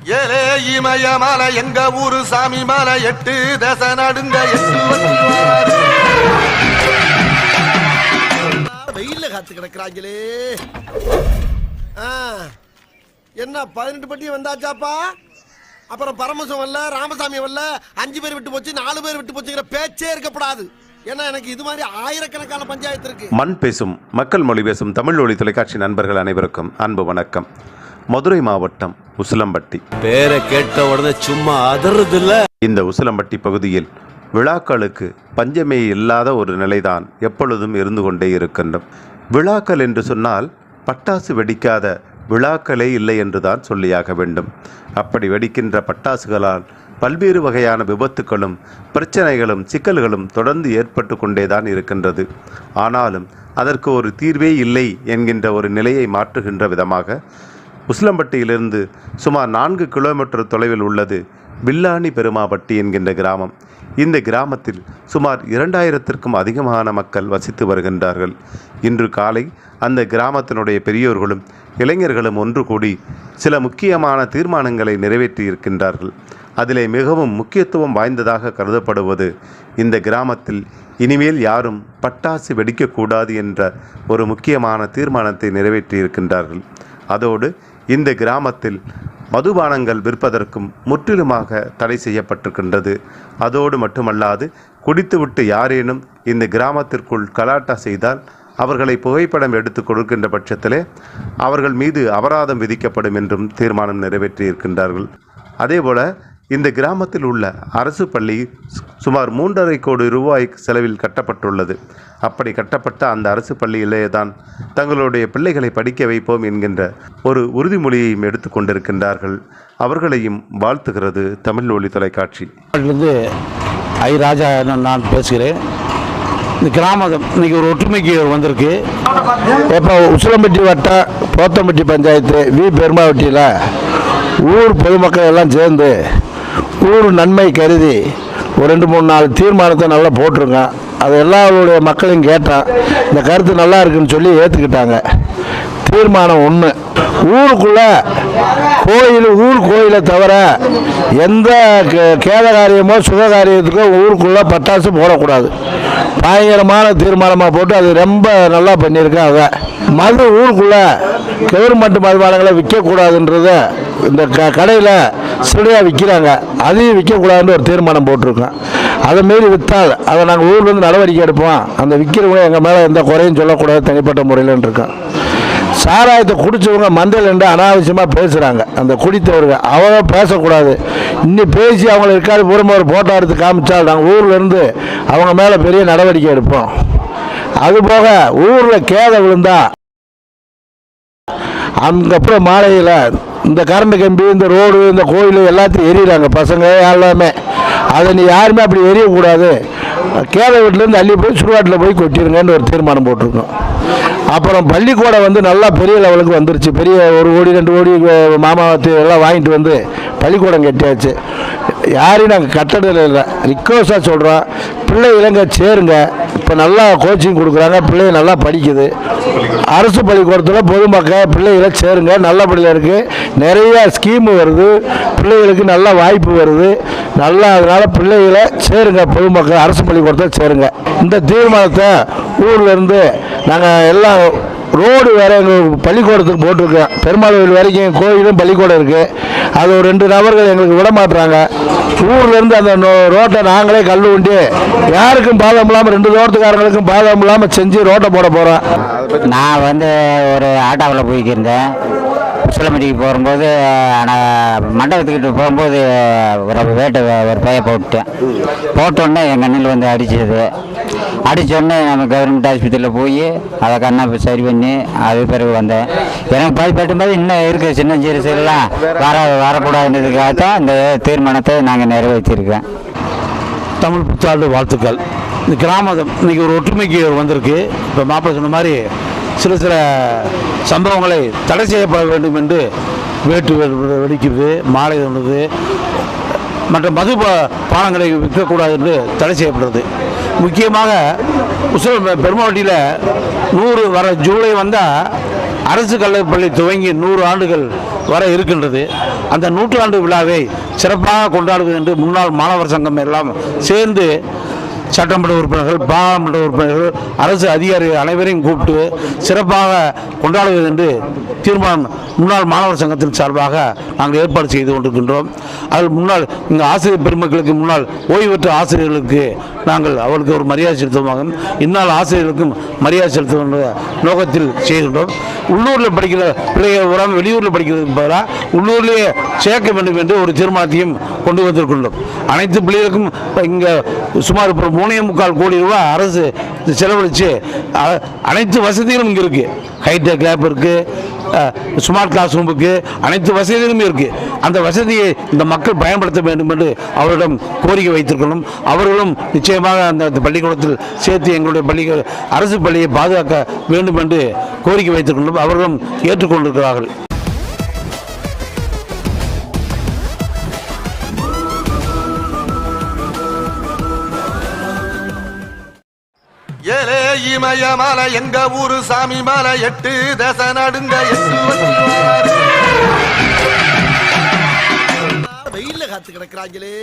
ஏலே இமய மலை எங்க ஊரு சாமி மலை எட்டு தச நடுங்க. வெயில்ல காத்து கிடக்குறாங்களே. ஆ, என்ன பதினெட்டு பட்டி வந்தாச்சாப்பா? அப்புறம் பரமசம் வரல ராமசாமி வரல அஞ்சு பேர் விட்டு போச்சு நாலு பேர் விட்டு போச்சுங்கிற பேச்சே இருக்கப்படாது ஏன்னா எனக்கு இது மாதிரி ஆயிரக்கணக்கான பஞ்சாயத்து இருக்கு. மண் பேசும் மக்கள் மொழி பேசும் தமிழ் ஒளி தொலைக்காட்சி நண்பர்கள் அனைவருக்கும் அன்பு வணக்கம். மதுரை மாவட்டம் உசிலம்பட்டி. பேரை கேட்ட உடனே சும்மா அதறது இல்ல இந்த உசிலம்பட்டி பகுதியில் விழாக்களுக்கு பஞ்சமே இல்லாத ஒரு நிலைதான் எப்பொழுதும் இருந்து கொண்டே இருக்கின்றோம் விழாக்கள் என்று சொன்னால் பட்டாசு வெடிக்காத விழாக்களே இல்லை என்றுதான் சொல்லியாக வேண்டும். அப்படி வெடிக்கின்ற பட்டாசுகளால் பல்வேறு வகையான விபத்துக்களும் பிரச்சனைகளும் சிக்கல்களும் தொடர்ந்து ஏற்பட்டு கொண்டேதான் இருக்கின்றது. ஆனாலும் அதற்கு ஒரு தீர்வே இல்லை என்கின்ற ஒரு நிலையை மாற்றுகின்ற விதமாக உசிலம்பட்டியிலிருந்து சுமார் நான்கு கிலோமீட்டர் தொலைவில் உள்ளது வில்லானி பெருமாபட்டி என்கின்ற கிராமம். இந்த கிராமத்தில் சுமார் இரண்டாயிரத்திற்கும் அதிகமான மக்கள் வசித்து வருகின்றார்கள். இன்று காலை அந்த கிராமத்தினுடைய பெரியோர்களும் இளைஞர்களும் ஒன்று கூடி சில முக்கியமான தீர்மானங்களை நிறைவேற்றியிருக்கின்றார்கள் அதிலே மிகவும் முக்கியத்துவம் வாய்ந்ததாக கருதப்படுவது இந்த கிராமத்தில் இனிமேல் யாரும் பட்டாசு வெடிக்கக்கூடாது என்ற ஒரு முக்கியமான தீர்மானத்தை நிறைவேற்றியிருக்கின்றார்கள் அதோடு இந்த கிராமத்தில் மதுபானங்கள் விற்பதற்கும் முற்றிலுமாக தடை செய்யப்பட்டிருக்கின்றது. அதோடு மட்டுமல்லாது குடித்துவிட்டு யாரேனும் இந்த கிராமத்திற்குள் கலாட்டா செய்தால் அவர்களை புகைப்படம் எடுத்து கொடுக்கின்ற பட்சத்திலே அவர்கள் மீது அபராதம் விதிக்கப்படும் என்றும் தீர்மானம் நிறைவேற்றியிருக்கின்றார்கள். அதேபோல இந்த கிராமத்தில் உள்ள அரசு பள்ளி சு- சுமார் மூன்றரை கோடி ரூபாய் செலவில் கட்டப்பட்டுள்ளது. அப்படி கட்டப்பட்ட அந்த அரசு பள்ளியிலே தான் தங்களுடைய பிள்ளைகளை படிக்க வைப்போம் என்கின்ற ஒரு உறுதிமொழியையும் எடுத்துக்கொண்டிருக்கின்றார்கள் அவர்களையும் வாழ்த்துகிறது தமிழ் ஒளி தொலைக்காட்சி. ஐ ராஜா நான் பேசுகிறேன். இந்த கிராமம் இன்னைக்கு ஒரு ஒற்றுமைக்கு வந்திருக்கு. இப்போ உசிலம்பட்டி வட்டம் போத்தம்பட்டி பஞ்சாயத்து வி. பெருமாவட்டியில் ஊர் பொதுமக்கள் எல்லாம் சேர்ந்து ஊர் நன்மை கருதி ஒரு ரெண்டு மூணு நாலு தீர்மானத்தை நல்லா போட்டிருக்கேன். அது எல்லாருடைய மக்களையும் கேட்டான். இந்த கருத்து நல்லா இருக்குன்னு சொல்லி ஏற்றுக்கிட்டாங்க தீர்மானம் ஒன்று ஊருக்குள்ள கோயில் ஊர் கோயிலை தவிர எந்த கே- கேத காரியமோ சுக காரியத்துக்கோ ஊருக்குள்ள பட்டாசு போடக்கூடாது. பயங்கரமான தீர்மானமாக போட்டு அது ரொம்ப நல்லா பண்ணியிருக்காங்க மது ஊருக்குள்ள கவர்மெண்ட் மதுபானங்களை விற்கக்கூடாதுன்றத இந்த க கடையில் சிலையாக விற்கிறாங்க அதையும் விற்கக்கூடாதுன்னு ஒரு தீர்மானம் போட்டிருக்கோம். அதை மாரி விற்றால் அதை நாங்கள் ஊர்லேருந்து நடவடிக்கை எடுப்போம். அந்த விற்கிறவங்க எங்கள் மேலே எந்த குறையும் சொல்லக்கூடாது தனிப்பட்ட முறையிலன்னு இருக்கோம் சாராயத்தை குடித்தவங்க மந்தல் என்று அனாவசியமாக பேசுகிறாங்க அந்த குடித்தவர்கள் அவங்க பேசக்கூடாது. இன்னும் பேசி அவங்கள இருக்காது பூரமாக ஒரு ஃபோட்டோ எடுத்து காமிச்சால் நாங்கள் ஊர்லேருந்து அவங்க மேலே பெரிய நடவடிக்கை எடுப்போம். அதுபோக ஊரில் கேதை விழுந்தா அதுக்கப்புறம் மாலையில் இந்த கரண்ட் கம்பி இந்த ரோடு இந்த கோயில் எல்லாத்தையும் எரியிறாங்க பசங்க எல்லாமே. அதை நீ யாருமே அப்படி எரியக்கூடாது கேதை வீட்டிலேருந்து அள்ளி போய் சுடுகாட்டில் போய் கொட்டிடுங்கன்னு ஒரு தீர்மானம் போட்டிருக்கோம். அப்புறம் பள்ளிக்கூடம் வந்து நல்லா பெரிய லெவலுக்கு வந்துருச்சு. பெரிய ஒரு கோடி ரெண்டு கோடி அஹ், மாமாவத்து எல்லாம் வாங்கிட்டு வந்து பள்ளிக்கூடம் கட்டியாச்சு. யாரையும் நாங்கள் கட்டடல இல்லை. ரிக்வஸ்டாக சொல்கிறோம் பிள்ளைகளங்க சேருங்க. இப்போ நல்லா கோச்சிங் கொடுக்குறாங்க. பிள்ளைங்க நல்லா படிக்குது. அரசு பள்ளிக்கூடத்தில் பொதுமக்கள் பிள்ளைகளை சேருங்க. நல்லபடியில் இருக்குது நிறையா ஸ்கீமு வருது. பிள்ளைகளுக்கு நல்ல வாய்ப்பு வருது. நல்லா அதனால் பிள்ளைகளை சேருங்க பொதுமக்கள் அரசு பள்ளிக்கூடத்தில் சேருங்க. இந்த தீர்மானத்தை ஊர்லேருந்து நாங்கள் எல்லாம் ரோடு வேறு எங்கள் பள்ளிக்கூடத்துக்கு போட்டிருக்கோம். பெருமாள் கோயில் வரைக்கும் கோயிலும் பள்ளிக்கூடம் இருக்குது அது ஒரு ரெண்டு நபர்கள் எங்களுக்கு விட மாட்டுறாங்க ஊர்லேருந்து அந்த ரோட்டை நாங்களே கல் உண்டு யாருக்கும் பாதம் இல்லாமல் ரெண்டு தோட்டத்துக்காரங்களுக்கும் பாதம் இல்லாமல் செஞ்சு ரோட்டை போட போகிறோம் நான் வந்து ஒரு ஆட்டோவில் போய்க்கிருந்தேன் அப்சலமதிக்கு போகும்போது நான் மண்டபத்துக்கிட்ட போகும்போது ஒரு வேட்டை ஒரு பைய போட்டுட்டேன். போட்டோடனே என் கண்ணில் வந்து அடிச்சது. அடித்தோடனே நம்ம கவர்மெண்ட் ஆஸ்பத்திரியில் போய் அதை கண்ணை சரி பண்ணி அது பிறகு வந்தேன். எனக்கு பயப்பட்டும்போது இன்னும் இருக்குது சின்ன சிறுசெல்லாம் வர வரக்கூடாதுன்றதுக்காக தான் இந்த தீர்மானத்தை நாங்கள் நிறைவேற்றியிருக்கேன் தமிழ் புத்தாண்டு வாழ்த்துக்கள். இந்த கிராமம் இன்றைக்கி ஒரு ஒற்றுமைக்கு வந்திருக்கு. இப்போ மாப்பிள்ளை சொன்ன மாதிரி சில சில சம்பவங்களை தடை செய்யப்பட வேண்டும் என்று வேட்டு வெடிக்கிறது மாலை தோணுது மற்ற மது பானங்களை விற்கக்கூடாது என்று தடை செய்யப்படுறது முக்கியமாக உசல் பெருமாவட்டியில் நூறு வர ஜூலை வந்தால் அரசு கலைப்பள்ளி துவங்கி நூறு ஆண்டுகள் வர இருக்கின்றது. அந்த நூற்றாண்டு விழாவை சிறப்பாக கொண்டாடுவது என்று முன்னாள் மாணவர் சங்கம் எல்லாம் சேர்ந்து சட்டமன்ற உறுப்பினர்கள் பாராளுமன்ற உறுப்பினர்கள் அரசு அதிகாரிகள் அனைவரையும் கூப்பிட்டு சிறப்பாக கொண்டாடுவது என்று தீர்மானம் முன்னாள் மாணவர் சங்கத்தின் சார்பாக நாங்கள் ஏற்பாடு செய்து கொண்டிருக்கின்றோம். அதில் முன்னாள் இங்கே ஆசிரியர் பெருமக்களுக்கு முன்னாள் ஓய்வு பெற்ற ஆசிரியர்களுக்கு நாங்கள் அவர்களுக்கு ஒரு மரியாதை செலுத்துவாங்க இந்நாள் ஆசிரியர்களுக்கும் மரியாதை செலுத்தும் நோக்கத்தில் செய்கின்றோம். உள்ளூரில் படிக்கிற பிள்ளைகள் உரம் வெளியூரில் படிக்கிறதுக்கு பதிலாக உள்ளூர்லேயே சேர்க்க வேண்டும் என்று ஒரு தீர்மானத்தையும் கொண்டு வந்திருக்கின்றோம். அனைத்து பிள்ளைகளுக்கும் இங்கே சுமார் இப்போ மூணே முக்கால் கோடி ரூபாய் அரசு செலவழித்து அ- அனைத்து வசதிகளும் இங்கே இருக்குது ஹைடெக் லேப் இருக்குது ஸ்மார்ட் கிளாஸ் ரூமுக்கு அனைத்து வசதிகளும் இருக்குது அந்த வசதியை இந்த மக்கள் பயன்படுத்த வேண்டும் என்று அவரிடம் கோரிக்கை வைத்திருக்கணும். அவர்களும் நிச்சயமாக அந்த அந்த பள்ளிக்கூடத்தில் சேர்த்து எங்களுடைய பள்ளி அரசு பள்ளியை பாதுகாக்க வேண்டும் என்று கோரிக்கை வைத்திருக்கணும். அவர்களும் ஏற்றுக்கொண்டிருக்கிறார்கள். ஏலே இமய எங்க ஊரு சாமி மலை எட்டு தச நடுங்க எட்டு வெயில்ல காத்து கிடக்குறாங்களே.